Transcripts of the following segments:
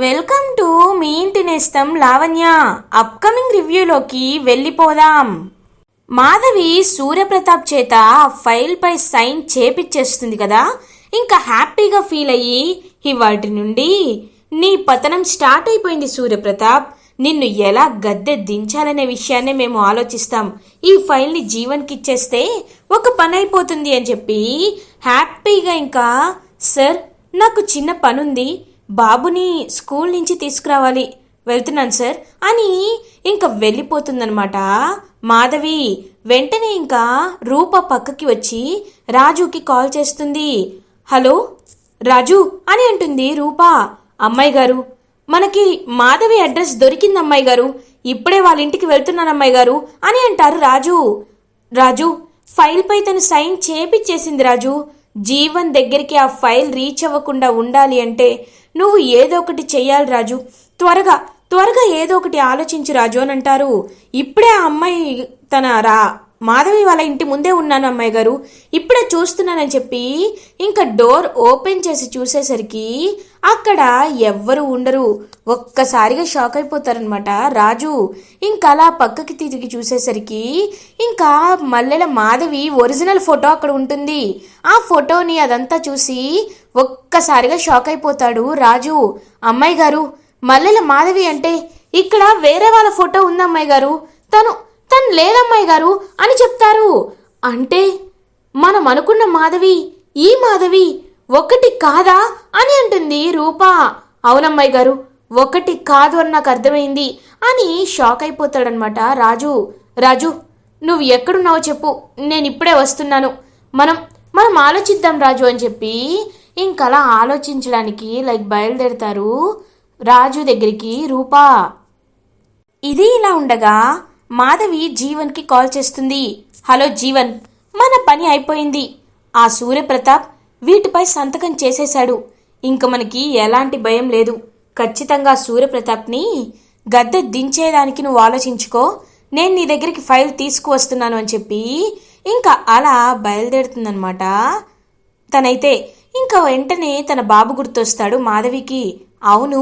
Welcome to me ఇంటి నేస్తం Lavanya. Upcoming రివ్యూలోకి వెళ్ళిపోదాం. మాధవి సూర్యప్రతాప్ చేత ఫైల్పై సైన్ చేపిచ్చేస్తుంది కదా. ఇంకా హ్యాపీగా ఫీల్ అయ్యి ఇవాటి నుండి నీ పతనం స్టార్ట్ అయిపోయింది సూర్యప్రతాప్. నిన్ను ఎలా గద్దె దించాలనే విషయాన్ని మేము ఆలోచిస్తాం. ఈ ఫైల్ని జీవన్కి ఇచ్చేస్తే ఒక పని అయిపోతుంది అని చెప్పి హ్యాపీగా ఇంకా సార్ నాకు చిన్న పనుంది. బాబుని స్కూల్ నుంచి తీసుకురావాలి. వెళ్తున్నాను సార్. అని ఇంకా వెళ్ళిపోతుందనమాట మాధవి వెంటనే ఇంకా రూప పక్కకి వచ్చి రాజుకి కాల్ చేస్తుంది. హలో? రాజు? అని అంటుంది రూప. అమ్మాయి గారు మనకి మాధవి అడ్రస్ దొరికింది అమ్మాయి గారు. ఇప్పుడే వాళ్ళ ఇంటికి వెళ్తున్నాను అమ్మాయి గారు. అని అంటారు రాజు. రాజు ఫైల్పై తను సైన్ చేపిచ్చేసింది రాజు. జీవన్ దగ్గరికి ఆ ఫైల్ రీచ్ అవ్వకుండా ఉండాలి అంటే నువ్వు ఏదో ఒకటి చెయ్యాలి రాజు. త్వరగా త్వరగా ఏదో ఒకటి ఆలోచించు రాజు అని అంటారు. ఇప్పుడే ఆ అమ్మాయి తన రా మాధవి వాళ్ళ ఇంటి ముందే ఉన్నాను అమ్మాయి గారు. ఇప్పుడే చూస్తున్నానని చెప్పి ఇంకా డోర్ ఓపెన్ చేసి చూసేసరికి అక్కడ ఎవ్వరు ఉండరు. ఒక్కసారిగా షాక్ అయిపోతారనమాట రాజు ఇంకా అలా పక్కకి తిరిగి చూసేసరికి ఇంకా మల్లెల మాధవి ఒరిజినల్ ఫోటో అక్కడ ఉంటుంది. ఆ ఫోటోని అదంతా చూసి ఒక్కసారిగా షాక్ అయిపోతాడు రాజు. అమ్మాయి గారు మల్లెల మాధవి అంటే ఇక్కడ వేరే వాళ్ళ ఫోటో ఉంది అమ్మాయి గారు. తను తను లేదమ్మాయి గారు అని చెప్తారు. అంటే మనం అనుకున్న మాధవి ఈ మాధవి ఒకటి కాదా అని అంటుంది రూపా. అవునమ్మాయి గారు ఒకటి కాదు అని నాకు అర్థమైంది అని షాక్ అయిపోతాడనమాట రాజు. రాజు నువ్వు ఎక్కడున్నావో చెప్పు నేను ఇప్పుడే వస్తున్నాను. మనం మనం ఆలోచిద్దాం రాజు అని చెప్పి ఇంకలా ఆలోచించడానికి లైక్ బయలుదేరతారు రాజు దగ్గరికి రూపా. ఇది ఇలా ఉండగా మాధవి జీవన్కి కాల్ చేస్తుంది. హలో జీవన్ మన పని అయిపోయింది. ఆ సూర్యప్రతాప్ వీటిపై సంతకం చేసేశాడు. ఇంక మనకి ఎలాంటి భయం లేదు. ఖచ్చితంగా సూర్యప్రతాప్ని గద్దె దించేదానికి నువ్వు ఆలోచించుకో. నేను నీ దగ్గరికి ఫైల్ తీసుకువస్తున్నాను అని చెప్పి ఇంకా అలా బయలుదేరుతుందనమాట తనైతే ఇంకా వెంటనే తన బాబు గుర్తొస్తాడు మాధవికి. అవును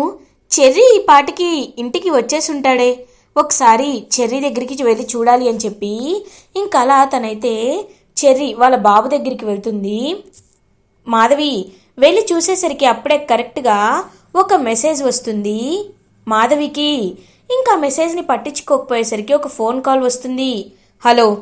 చెర్రీ ఈ పాటికి ఇంటికి వచ్చేసుంటాడే. ఒకసారి చెర్రీ దగ్గరికి వెళ్ళి చూడాలి అని చెప్పి ఇంకా అలా తనైతే చెర్రీ వాళ్ళ బాబు దగ్గరికి వెళ్తుంది. మాధవి వెళ్ళి చూసేసరికి అప్పుడే కరెక్ట్గా ఒక మెసేజ్ వస్తుంది. మాధవికి ఇంకా మెసేజ్ని పట్టించుకోకపోయేసరికి ఒక ఫోన్ కాల్ వస్తుంది. హలో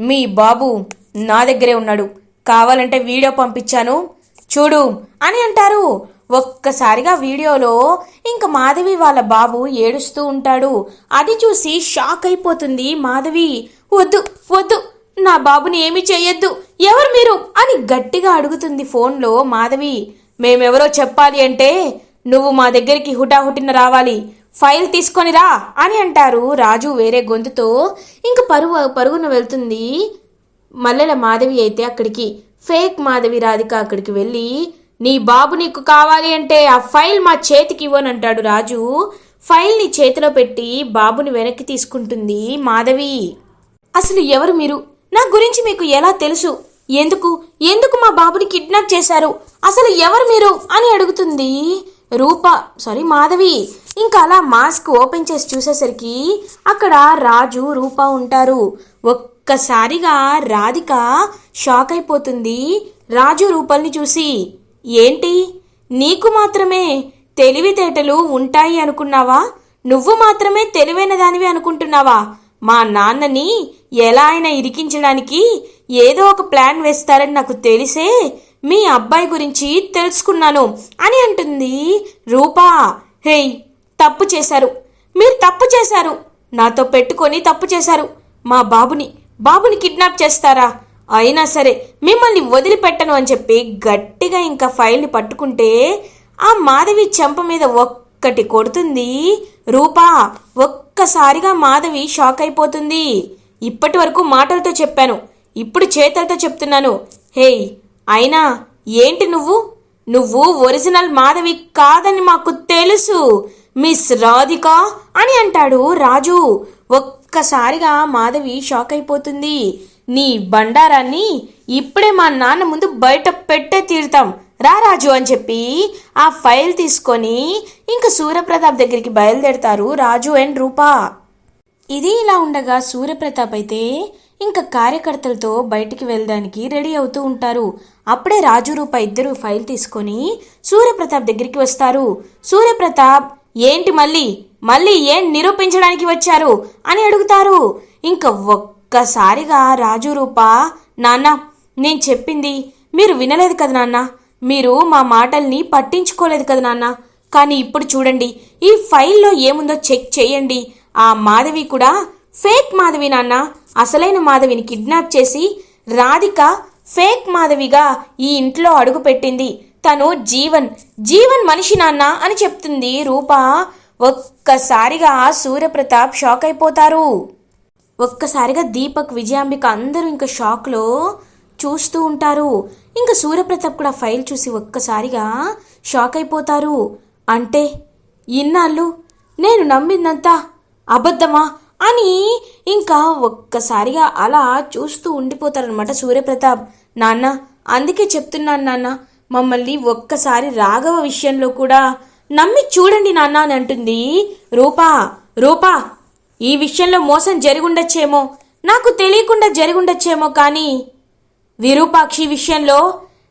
మీ బాబు నా దగ్గరే ఉన్నాడు. కావాలంటే వీడియో పంపించాను. చూడు అని అంటారు. ఒక్కసారిగా వీడియోలో ఇంక మాధవి వాళ్ళ బాబు ఏడుస్తూ ఉంటాడు. అది చూసి షాక్ అయిపోతుంది మాధవి. వద్దు వద్దు. నా బాబుని ఏమి చేయొద్దు ఎవరు మీరు? అని గట్టిగా అడుగుతుంది ఫోన్లో మాధవి. మేమెవరో చెప్పాలి అంటే నువ్వు మా దగ్గరికి హుటాహుటిన రావాలి. ఫైల్ తీసుకొని రా అని అంటారు రాజు వేరే గొంతుతో. ఇంక పరుగు పరుగున వెళ్తుంది మల్లెల మాధవి అయితే అక్కడికి. ఫేక్ మాధవి రాధిక అక్కడికి వెళ్ళి నీ బాబు నీకు కావాలి అంటే ఆ ఫైల్ మా చేతికి ఇవ్వనంటాడు రాజు. ఫైల్ని చేతిలో పెట్టి బాబుని వెనక్కి తీసుకుంటుంది మాధవి. అసలు ఎవరు మీరు? నా గురించి మీకు ఎలా తెలుసు? ఎందుకు? ఎందుకు మా బాబుని కిడ్నాప్ చేశారు? అసలు ఎవరు మీరు? అని అడుగుతుంది రూప. సారీ మాధవి. ఇంకా అలా మాస్క్ ఓపెన్ చేసి చూసేసరికి అక్కడ రాజు రూప ఉంటారు. ఒక్కసారిగా రాధిక షాక్ అయిపోతుంది. రాజు రూపల్ని చూసి ఏంటి? నీకు మాత్రమే తెలివితేటలు ఉంటాయి అనుకున్నావా? నువ్వు మాత్రమే తెలివైన దానివి అనుకుంటున్నావా? మా నాన్నని ఎలా అయినా ఇరికించడానికి ఏదో ఒక ప్లాన్ వేస్తారని నాకు తెలిసే మీ అబ్బాయి గురించి తెలుసుకున్నాను అని అంటుంది రూపా. హేయ్ తప్పు చేశారు. మీరు తప్పు చేశారు. నాతో పెట్టుకొని తప్పు చేశారు. మా బాబుని బాబుని కిడ్నాప్ చేస్తారా? అయినా సరే మిమ్మల్ని వదిలిపెట్టను అని చెప్పి గట్టిగా ఇంకా ఫైల్ని పట్టుకుంటే ఆ మాధవి చెంప మీద ఒక్కటి కొడుతుంది. రూపా ఒక్కసారిగా మాధవి షాక్ అయిపోతుంది. ఇప్పటి వరకు మాటలతో చెప్పాను. ఇప్పుడు చేతలతో చెప్తున్నాను. హేయ్ అయినా ఏంటి నువ్వు? నువ్వు ఒరిజినల్ మాధవి కాదని మాకు తెలుసు. మిస్ రాధిక అని అంటాడు రాజు. ఒక్కసారిగా మాధవి షాక్ అయిపోతుంది. నీ బండారాన్ని ఇప్పుడే మా నాన్న ముందు బయట పెట్టే తీరుతాం. రా రాజు అని చెప్పి ఆ ఫైల్ తీసుకొని ఇంకా సూర్యప్రతాప్ దగ్గరికి బయలుదేరతారు రాజు అండ్ రూపా. ఇది ఇలా ఉండగా సూర్యప్రతాప్ అయితే ఇంకా కార్యకర్తలతో బయటికి వెళ్ళడానికి రెడీ అవుతూ ఉంటారు. అప్పుడే రాజు రూప ఇద్దరు ఫైల్ తీసుకొని సూర్యప్రతాప్ దగ్గరికి వస్తారు. సూర్యప్రతాప్ ఏంటి మళ్ళీ? మళ్ళీ ఏం నిరూపించడానికి వచ్చారు? అని అడుగుతారు. ఇంకా ఒక్కసారిగా రాజు రూప నాన్న నేను చెప్పింది మీరు వినలేదు కదా నాన్న? మీరు మా మాటల్ని పట్టించుకోలేదు కదా నాన్న? కానీ ఇప్పుడు చూడండి ఈ ఫైల్లో ఏముందో చెక్ చేయండి. ఆ మాధవి కూడా ఫేక్ మాధవి నాన్న అసలైన మాధవిని కిడ్నాప్ చేసి రాధిక ఫేక్ మాధవిగా ఈ ఇంట్లో అడుగుపెట్టింది తను జీవన్ జీవన్ మనిషి నాన్న అని చెప్తుంది రూప. ఒక్కసారిగా సూర్యప్రతాప్ షాక్ అయిపోతారు. ఒక్కసారిగా దీపక్ విజయాంబిక అందరూ ఇంకా షాక్లో చూస్తూ ఉంటారు. ఇంకా సూర్యప్రతాప్ కూడా ఫైల్ చూసి ఒక్కసారిగా షాక్ అయిపోతారు. అంటే ఇన్నాళ్ళు నేను నమ్మిందంతా అబద్ధమా అని ఇంకా ఒక్కసారిగా అలా చూస్తూ ఉండిపోతారనమాట సూర్యప్రతాప్. నాన్న అందుకే చెప్తున్నాను నాన్న మమ్మల్ని ఒక్కసారి రాఘవ విషయంలో కూడా నమ్మి చూడండి నాన్న అని అంటుంది. రూపా రూపా ఈ విషయంలో మోసం జరిగుండొచ్చేమో నాకు తెలియకుండా జరిగుండొచ్చేమో కానీ విరూపాక్షి విషయంలో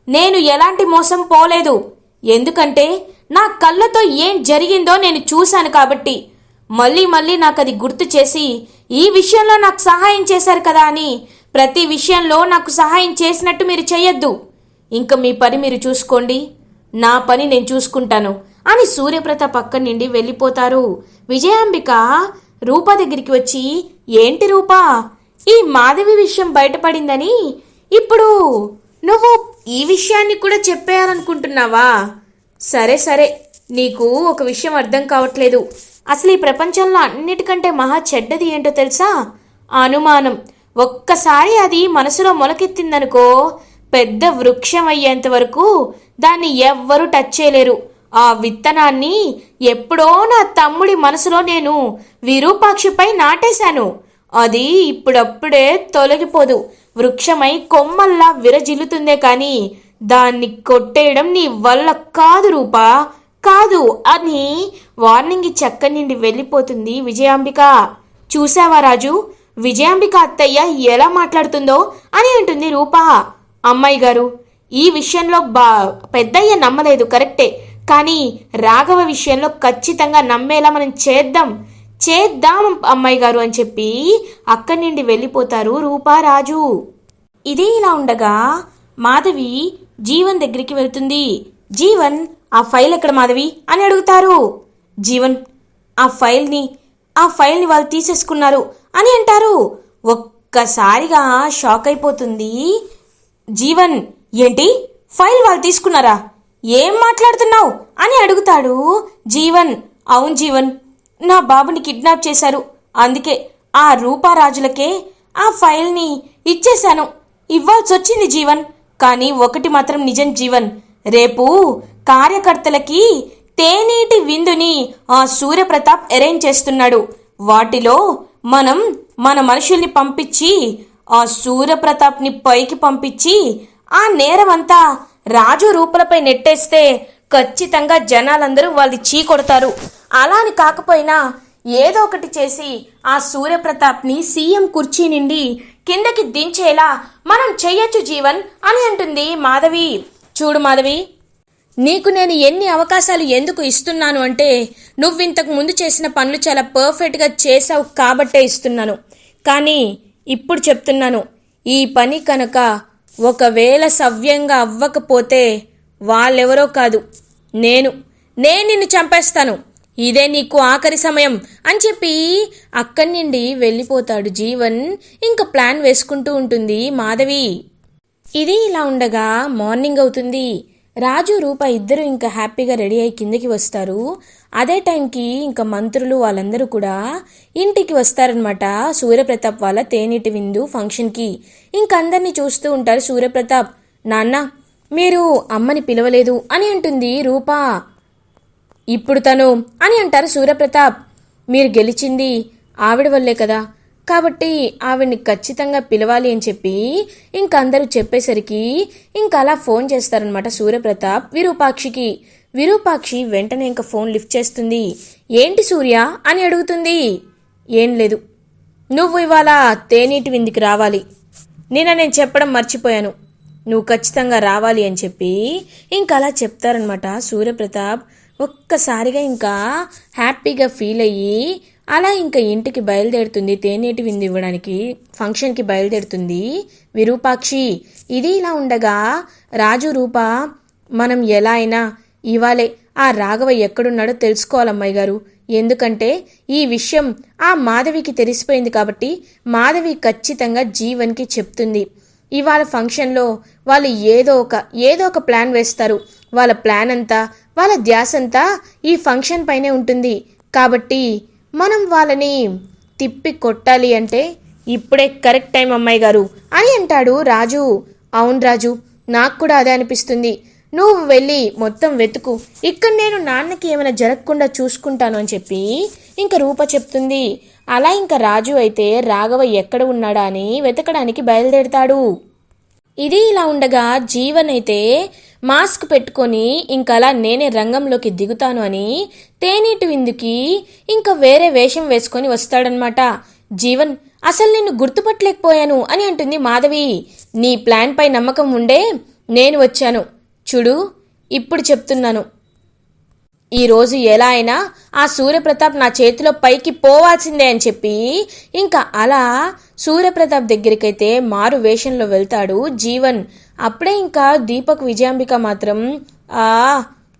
నేను ఎలాంటి మోసం పోలేదు. ఎందుకంటే నా కళ్ళతో ఏం జరిగిందో నేను చూశాను కాబట్టి మళ్ళీ మళ్ళీ నాకు అది గుర్తు చేసి ఈ విషయంలో నాకు సహాయం చేశారు కదా అని ప్రతి విషయంలో నాకు సహాయం చేసినట్టు మీరు చేయొద్దు. ఇంకా మీ పని మీరు చూసుకోండి. నా పని నేను చూసుకుంటాను అని సూర్యప్రతాప్ పక్క నుండి వెళ్ళిపోతారు. విజయాంబిక రూప దగ్గరికి వచ్చి ఏంటి రూపా? ఈ మాధవి విషయం బయటపడిందని? ఇప్పుడు నువ్వు ఈ విషయాన్ని కూడా చెప్పేయాలనుకుంటున్నావా? సరే సరే. నీకు ఒక విషయం అర్థం కావట్లేదు. అసలు ఈ ప్రపంచంలో అన్నిటికంటే మహా చెడ్డది ఏంటో తెలుసా? అనుమానం. ఒక్కసారి అది మనసులో మొలకెత్తిందనుకో పెద్ద వృక్షం అయ్యేంత వరకు దాన్ని ఎవ్వరూ టచ్ చేయలేరు. ఆ విత్తనాన్ని ఎప్పుడో నా తమ్ముడి మనసులో నేను విరూపాక్షిపై నాటేశాను. అది ఇప్పుడప్పుడే తొలగిపోదు. వృక్షమై కొమ్మల్లా విరజిల్లుతుందే కానీ దాన్ని కొట్టేయడం నీ వల్ల కాదు రూపా. కాదు అని వార్నింగ్ ఇచ్చి అక్కడి నుండి వెళ్ళిపోతుంది విజయాంబిక. చూసావా రాజు? విజయాంబిక అత్తయ్య ఎలా మాట్లాడుతుందో అని అంటుంది రూప. అమ్మాయి గారు ఈ విషయంలో బా పెద్దయ్య నమ్మలేదు కరెక్టే. కానీ రాఘవ విషయంలో ఖచ్చితంగా నమ్మేలా మనం చేద్దాం. చేద్దాం అమ్మాయి గారు అని చెప్పి అక్కడి నుండి వెళ్ళిపోతారు రూపా రాజు. ఇదే ఇలా ఉండగా మాధవి జీవన్ దగ్గరికి వెళ్తుంది. జీవన్ ఆ ఫైల్ ఎక్కడ మాధవి? అని అడుగుతారు. జీవన్ ఆ ఫైల్ని ఆ ఫైల్ని వాళ్ళు తీసేసుకున్నారు అని అంటారు. ఒక్కసారిగా షాక్ అయిపోతుంది. జీవన్ ఏంటి? ఫైల్ వాళ్ళు తీసుకున్నారా? ఏం మాట్లాడుతున్నావు? అని అడుగుతాడు జీవన్. అవును జీవన్ నా బాబుని కిడ్నాప్ చేశారు. అందుకే ఆ రూపారాజులకే ఆ ఫైల్ని ఇచ్చేశాను. ఇవ్వాల్సి వచ్చింది జీవన్. కానీ ఒకటి మాత్రం నిజం జీవన్. రేపు కార్యకర్తలకి తేనీటి విందుని ఆ సూర్యప్రతాప్ అరేంజ్ చేస్తున్నాడు. వాటిలో మనం మన మనుషుల్ని పంపించి ఆ సూర్యప్రతాప్ని పైకి పంపించి ఆ నేరమంతా రాజు రూపులపై నెట్టేస్తే ఖచ్చితంగా జనాలందరూ వాళ్ళు చీకొడతారు అలా అని కాకపోయినా ఏదో ఒకటి చేసి ఆ సూర్యప్రతాప్ని సీఎం కుర్చీ నుండి కిందకి దించేలా మనం చెయ్యొచ్చు జీవన్ అని అంటుంది మాధవి. చూడు మాధవి నీకు నేను ఎన్ని అవకాశాలు ఎందుకు ఇస్తున్నాను అంటే నువ్వు ఇంతకు ముందు చేసిన పనులు చాలా పర్ఫెక్ట్గా చేసావు కాబట్టే ఇస్తున్నాను. కానీ ఇప్పుడు చెప్తున్నాను ఈ పని కనుక ఒకవేళ సవ్యంగా అవ్వకపోతే వాళ్ళెవరో కాదు నేను. నేను నిన్ను చంపేస్తాను. ఇదే నీకు ఆఖరి సమయం అని చెప్పి అక్కడి నుండి వెళ్ళిపోతాడు జీవన్. ఇంకా ప్లాన్ వేసుకుంటూ ఉంటుంది మాధవి. ఇది ఇలా ఉండగా మార్నింగ్ అవుతుంది. రాజు రూప ఇద్దరు ఇంకా హ్యాపీగా రెడీ అయి కిందకి వస్తారు. అదే టైంకి ఇంకా మంత్రులు వాళ్ళందరూ కూడా ఇంటికి వస్తారనమాట సూర్యప్రతాప్ వాళ్ళ తేనీటి విందు ఫంక్షన్కి. ఇంకందరినీ చూస్తూ ఉంటారు సూర్యప్రతాప్. నాన్న మీరు అమ్మని పిలవలేదు అని అంటుంది రూపా. ఇప్పుడు తను అని అంటారు సూర్యప్రతాప్. మీరు గెలిచింది ఆవిడ వల్లే కదా. కాబట్టి ఆవిడ్ని ఖచ్చితంగా పిలవాలి అని చెప్పి ఇంక అందరూ చెప్పేసరికి ఇంకలా ఫోన్ చేస్తారనమాట సూర్యప్రతాప్ విరూపాక్షికి. విరూపాక్షి వెంటనే ఇంకా ఫోన్ లిఫ్ట్ చేస్తుంది. ఏంటి సూర్య? అని అడుగుతుంది. ఏం లేదు. నువ్వు ఇవాళ తేనీటి విందుకి రావాలి. నిన్న నేను చెప్పడం మర్చిపోయాను. నువ్వు ఖచ్చితంగా రావాలి అని చెప్పి ఇంకా అలా చెప్తారనమాట సూర్యప్రతాప్. ఒక్కసారిగా ఇంకా హ్యాపీగా ఫీల్ అయ్యి అలా ఇంకా ఇంటికి బయలుదేరుతుంది తేనేటి విందు ఇవ్వడానికి ఫంక్షన్కి బయలుదేరుతుంది విరూపాక్షి. ఇది ఇలా ఉండగా రాజు రూప మనం ఎలా అయినా ఇవాళే ఆ రాఘవ ఎక్కడున్నాడో తెలుసుకోవాలమ్మాయి గారు. ఎందుకంటే ఈ విషయం ఆ మాధవికి తెలిసిపోయింది కాబట్టి మాధవి ఖచ్చితంగా జీవన్కి చెప్తుంది. ఇవాళ ఫంక్షన్లో వాళ్ళు ఏదో ఒక ఏదో ఒక ప్లాన్ వేస్తారు. వాళ్ళ ప్లాన్ అంతా వాళ్ళ ధ్యాస అంతా ఈ ఫంక్షన్ పైనే ఉంటుంది. కాబట్టి మనం వాళ్ళని తిప్పి కొట్టాలి అంటే ఇప్పుడే కరెక్ట్ టైం అమ్మాయి గారు అని అంటాడు రాజు. అవును రాజు నాకు కూడా అదే అనిపిస్తుంది. నువ్వు వెళ్ళి మొత్తం వెతుకు. ఇక్కడ నేను నాన్నకి ఏమైనా జరగకుండా చూసుకుంటాను అని చెప్పి ఇంకా రూప చెప్తుంది. అలా ఇంకా రాజు అయితే రాఘవ ఎక్కడ ఉన్నాడా అని వెతకడానికి బయలుదేరుతాడు. ఇది ఇలా ఉండగా జీవన్ అయితే మాస్క్ పెట్టుకొని ఇంకా అలా నేనే రంగంలోకి దిగుతాను అని తేనీటి విందుకి ఇంకా వేరే వేషం వేసుకొని వస్తాడనమాట జీవన్ అసలు నిన్ను గుర్తుపట్టలేకపోయాను అని అంటుంది మాధవి. నీ ప్లాన్పై నమ్మకం ఉండే నేను వచ్చాను. చూడు ఇప్పుడు చెప్తున్నాను. ఈరోజు ఎలా అయినా ఆ సూర్యప్రతాప్ నా చేతిలో పైకి పోవాల్సిందే అని చెప్పి ఇంకా అలా సూర్యప్రతాప్ దగ్గరికైతే మారు వేషంలో వెళ్తాడు జీవన్. అప్పుడే ఇంకా దీపక్ విజయాంబిక మాత్రం ఆ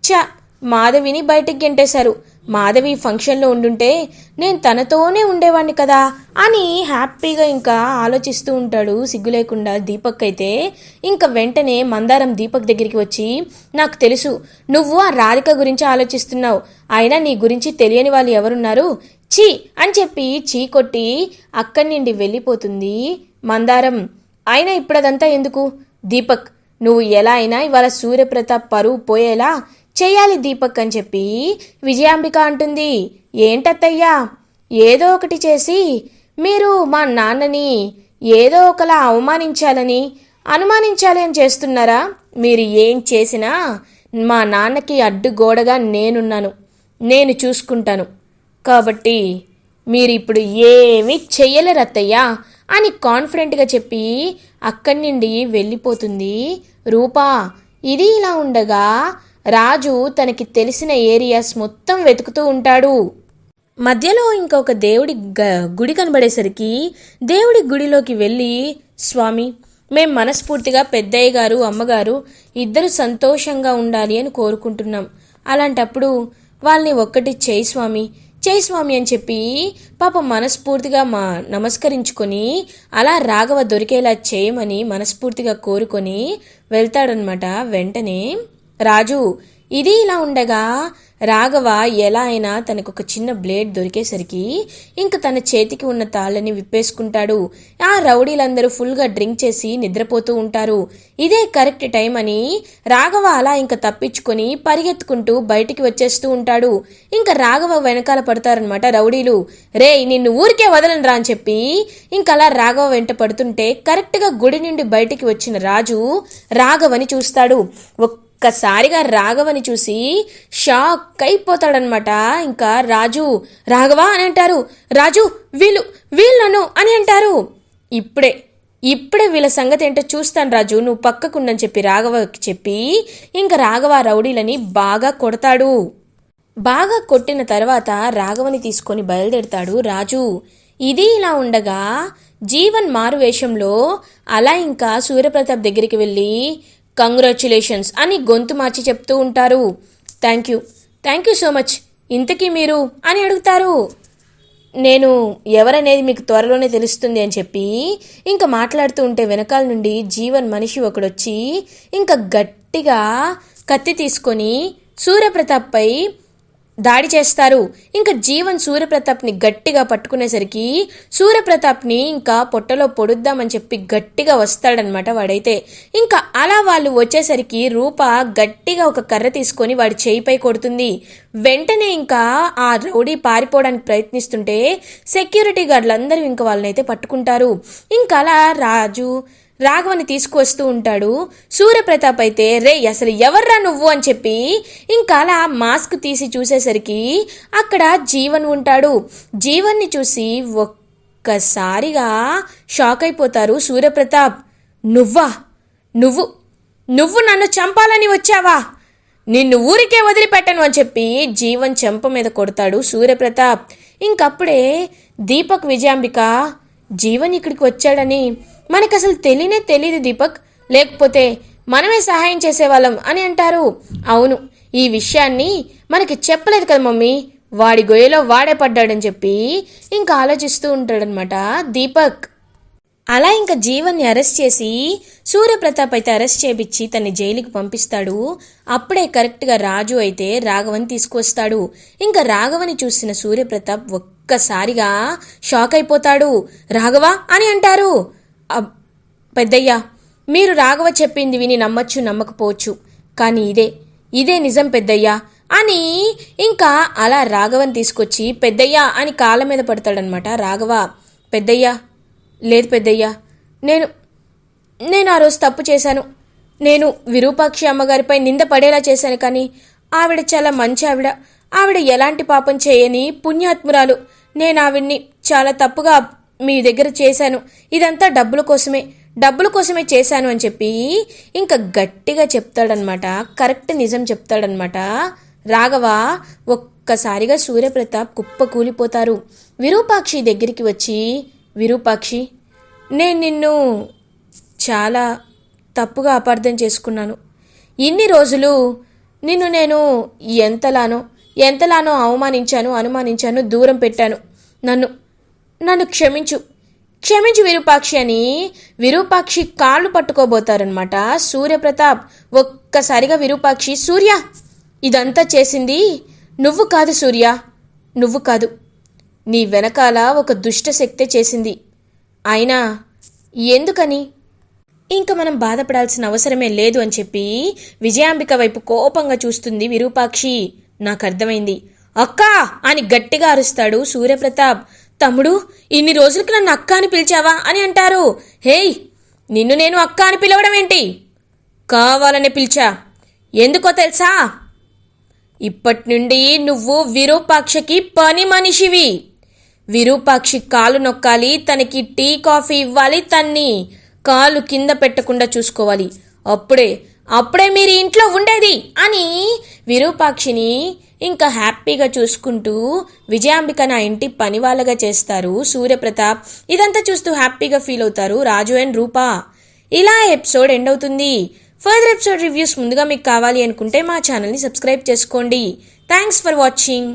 చ మాధవిని బయటికి గెంటేశారు. మాధవి ఫంక్షన్లో ఉండుంటే నేను తనతోనే ఉండేవాడిని కదా అని హ్యాపీగా ఇంకా ఆలోచిస్తూ ఉంటాడు సిగ్గు లేకుండా దీపక్ అయితే. ఇంకా వెంటనే మందారం దీపక్ దగ్గరికి వచ్చి నాకు తెలుసు నువ్వు ఆ రాధిక గురించి ఆలోచిస్తున్నావు. అయినా నీ గురించి తెలియని వాళ్ళు ఎవరున్నారు? చీ అని చెప్పి చీ కొట్టి అక్కడి నుండి వెళ్ళిపోతుంది మందారం. అయినా ఇప్పుడదంతా ఎందుకు? దీపక్ నువ్వు ఎలా అయినా ఇవాళ సూర్యప్రతాప్ పరువు పోయేలా చెయ్యాలి దీపక్ అని చెప్పి విజయాంబిక అంటుంది. ఏంటత్తయ్యా? ఏదో ఒకటి చేసి మీరు మా నాన్నని ఏదో ఒకలా అవమానించాలని అనుమానించాలి అని చేస్తున్నారా? మీరు ఏం చేసినా మా నాన్నకి అడ్డుగోడగా నేనున్నాను. నేను చూసుకుంటాను. కాబట్టి మీరు ఇప్పుడు ఏమీ చెయ్యలేరు అత్తయ్యా అని కాన్ఫిడెంట్గా చెప్పి అక్కడి నుండి వెళ్ళిపోతుంది. రూపా ఇది ఇలా ఉండగా రాజు తనకి తెలిసిన ఏరియాస్ మొత్తం వెతుకుతూ ఉంటాడు. మధ్యలో ఇంకొక దేవుడి గ- గుడి కనబడేసరికి దేవుడి గుడిలోకి వెళ్ళి స్వామి మేం మనస్ఫూర్తిగా పెద్దయ్య గారు అమ్మగారు ఇద్దరు సంతోషంగా ఉండాలి అని కోరుకుంటున్నాం. అలాంటప్పుడు వాళ్ళని ఒక్కటి చేయి స్వామి చేయి స్వామి అని చెప్పి పాప మనస్ఫూర్తిగా మా నమస్కరించుకొని అలా రాఘవ దొరికేలా చేయమని మనస్ఫూర్తిగా కోరుకొని వెళ్తాడనమాట వెంటనే రాజు ఇది ఇలా ఉండగా రాఘవ ఎలా అయినా తనకు ఒక చిన్న బ్లేడ్ దొరికేసరికి ఇంక తన చేతికి ఉన్న తాళ్ళని విప్పేసుకుంటాడు. ఆ రౌడీలందరూ ఫుల్గా డ్రింక్ చేసి నిద్రపోతూ ఉంటారు. ఇదే కరెక్ట్ టైం అని రాఘవ అలా ఇంక తప్పించుకొని పరిగెత్తుకుంటూ బయటికి వచ్చేస్తూ ఉంటాడు. ఇంకా రాఘవ వెనకాల పడతారనమాట రౌడీలు. రే నిన్ను ఊరికే వదలనరా అని చెప్పి ఇంక అలా రాఘవ వెంట పడుతుంటే కరెక్ట్గా గుడి నుండి బయటికి వచ్చిన రాజు రాఘవని చూస్తాడు. ఒక్కసారిగా రాఘవని చూసి షాక్ అయిపోతాడనమాట ఇంకా రాజు రాఘవ అని అంటారు. రాజు వీళ్ళు వీళ్ళు నన్ను అని అంటారు. ఇప్పుడే ఇప్పుడే వీళ్ళ సంగతి ఏంటో చూస్తాను రాజు. నువ్వు పక్కకుండని చెప్పి రాఘవకి చెప్పి ఇంకా రాఘవ రౌడీలని బాగా కొడతాడు. బాగా కొట్టిన తర్వాత రాఘవని తీసుకొని బయలుదేరుతాడు రాజు. ఇది ఇలా ఉండగా జీవన్ మారు వేషంలో అలా ఇంకా సూర్యప్రతాప్ దగ్గరికి వెళ్ళి కంగ్రాచ్యులేషన్స్ అని గొంతు మార్చి చెప్తూ ఉంటారు. Thank you thank you so much ఇంతకీ మీరు అని అడుగుతారు. నేను ఎవరనేది మీకు త్వరలోనే తెలుస్తుంది అని చెప్పి ఇంకా మాట్లాడుతూ ఉంటే వెనకాల నుండి జీవన్ మనిషి ఒకడొచ్చి ఇంకా గట్టిగా కత్తి తీసుకొని సూర్యప్రతాప్పై దాడి చేస్తారు. ఇంకా జీవన్ సూర్యప్రతాప్ని గట్టిగా పట్టుకునేసరికి సూర్యప్రతాప్ని ఇంకా పొట్టలో పొడుద్దామని చెప్పి గట్టిగా వస్తాడనమాట వాడైతే. ఇంకా అలా వాళ్ళు వచ్చేసరికి రూప గట్టిగా ఒక కర్ర తీసుకొని వాడి చేయిపై కొడుతుంది. వెంటనే ఇంకా ఆ రౌడీ పారిపోవడానికి ప్రయత్నిస్తుంటే సెక్యూరిటీ గార్డులందరూ ఇంకా వాళ్ళనైతే పట్టుకుంటారు. ఇంకా అలా రాజు రాఘవని తీసుకువస్తూ ఉంటాడు. సూర్యప్రతాప్ అయితే రే అసలు ఎవర్రా నువ్వు? అని చెప్పి ఇంకా అలా మాస్క్ తీసి చూసేసరికి అక్కడ జీవన్ ఉంటాడు. జీవన్ని చూసి ఒక్కసారిగా షాక్ అయిపోతారు సూర్యప్రతాప్. నువ్వా? నువ్వు నువ్వు నన్ను చంపాలని వచ్చావా? నిన్ను ఊరికే వదిలిపెట్టను అని చెప్పి జీవన్ చెంప మీద కొడతాడు సూర్యప్రతాప్. ఇంకప్పుడే దీపక్ విజయాంబిక జీవన్ ఇక్కడికి వచ్చాడని మనకు అసలు తెలియనే తెలియదు దీపక్. లేకపోతే మనమే సహాయం చేసేవాళ్ళం అని అంటారు. అవును ఈ విషయాన్ని మనకి చెప్పలేదు కదా మమ్మీ. వాడి గొయ్యలో వాడే పడ్డాడని చెప్పి ఇంకా ఆలోచిస్తూ ఉంటాడనమాట దీపక్. అలా ఇంకా జీవన్ని అరెస్ట్ చేసి సూర్యప్రతాప్ అయితే అరెస్ట్ చేపించి తన్ని జైలుకి పంపిస్తాడు. అప్పుడే కరెక్ట్గా రాజు అయితే రాఘవని తీసుకొస్తాడు ఇంకా రాఘవని చూసిన సూర్యప్రతాప్ ఒక్కసారిగా షాక్ అయిపోతాడు. రాఘవ అని అంటారు. పెద్దయ్యా మీరు రాఘవ చెప్పింది విని నమ్మచ్చు నమ్మకపోవచ్చు. కానీ ఇదే ఇదే నిజం పెద్దయ్యా. అని ఇంకా అలా రాఘవని తీసుకొచ్చి పెద్దయ్యా అని కాళ్ళ మీద పడతాడనమాట రాఘవ పెద్దయ్యా లేదు పెద్దయ్యా నేను నేను ఆ రోజు తప్పు చేశాను. నేను విరూపాక్షి అమ్మగారిపై నింద పడేలా చేశాను కానీ ఆవిడ చాలా మంచి ఆవిడ. ఆవిడ ఎలాంటి పాపం చేయని పుణ్యాత్మురాలు. నేను ఆవిడ్ని చాలా తప్పుగా మీ దగ్గర చేశాను. ఇదంతా డబ్బుల కోసమే. డబ్బుల కోసమే చేశాను అని చెప్పి ఇంకా గట్టిగా చెప్తాడనమాట కరెక్ట్ నిజం చెప్తాడనమాట రాఘవ ఒక్కసారిగా సూర్యప్రతాప్ కుప్ప కూలిపోతారు. విరూపాక్షి దగ్గరికి వచ్చి విరూపాక్షి నేను నిన్ను చాలా తప్పుగా అపార్థం చేసుకున్నాను. ఇన్ని రోజులు నిన్ను నేను ఎంతలానో ఎంతలానో అవమానించాను అనుమానించాను దూరం పెట్టాను. నన్ను నన్ను క్షమించు. క్షమించు విరూపాక్షి అని విరూపాక్షి కాళ్ళు పట్టుకోబోతారనమాట సూర్యప్రతాప్ ఒక్కసారిగా విరూపాక్షి సూర్య ఇదంతా చేసింది నువ్వు కాదు సూర్య. నువ్వు కాదు. నీ వెనకాల ఒక దుష్ట శక్తే చేసింది. అయినా ఎందుకని? ఇంకా మనం బాధపడాల్సిన అవసరమే లేదు అని చెప్పి విజయాంబిక వైపు కోపంగా చూస్తుంది విరూపాక్షి. నాకు అర్థమైంది అక్కా! అని గట్టిగా అరుస్తాడు సూర్యప్రతాప్. తమ్ముడు ఇన్ని రోజులకి నన్ను అక్క అని పిలిచావా అని అంటారు. హేయ్ నిన్ను నేను అక్క అని పిలవడం ఏంటి? కావాలని పిలిచా. ఎందుకో తెలుసా? ఇప్పటి నుండి నువ్వు విరూపాక్షకి పని మనిషివి. విరూపాక్షి కాలు నొక్కాలి తనకి టీ కాఫీ ఇవ్వాలి తన్ని. కాలు కింద పెట్టకుండా చూసుకోవాలి. అప్పుడే అప్పుడే మీరు ఇంట్లో ఉండేది అని విరూపాక్షిని ఇంకా హ్యాపీగా చూసుకుంటూ విజయాంబిక నా ఇంటి పని వాళ్ళగా చేస్తారు. సూర్యప్రతాప్ ఇదంతా చూస్తూ హ్యాపీగా ఫీల్ అవుతారు. రాజు అండ్ రూపా. ఇలా ఎపిసోడ్ ఎండ్ అవుతుంది. ఫర్దర్ ఎపిసోడ్ రివ్యూస్ ముందుగా మీకు కావాలి అనుకుంటే మా ఛానల్ని సబ్స్క్రైబ్ చేసుకోండి. Thanks for watching.